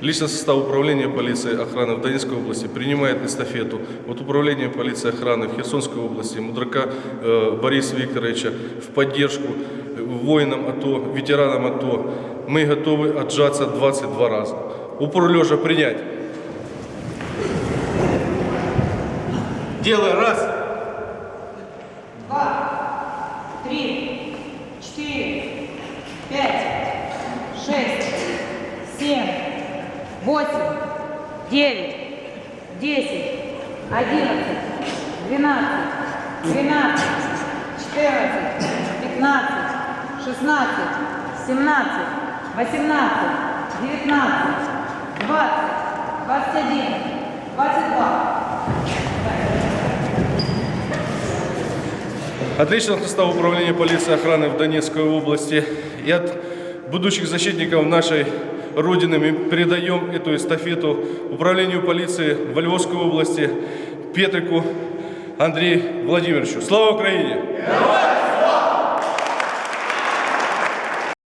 Личный состав управления полиции охраны в Донецкой области принимает эстафету от управления полиции охраны в Херсонской области Мудрака э, Бориса Викторовича в поддержку воинам АТО, ветеранам АТО. Мы готовы отжаться 22 раза. Упор лежа принять. Делай раз. три, четыре, пять, шесть, восемь, девять, десять, одиннадцать, двенадцать, тринадцать, четырнадцать, пятнадцать, шестнадцать, семнадцать, восемнадцать, девятнадцать, двадцать, двадцать один, двадцать два. От личного состава управления полиции охраны в Донецкой области и от будущих защитников нашей Родины мы передаем эту эстафету управлению полиции во Львовской области Петрику Андрею Владимировичу. Слава Украине!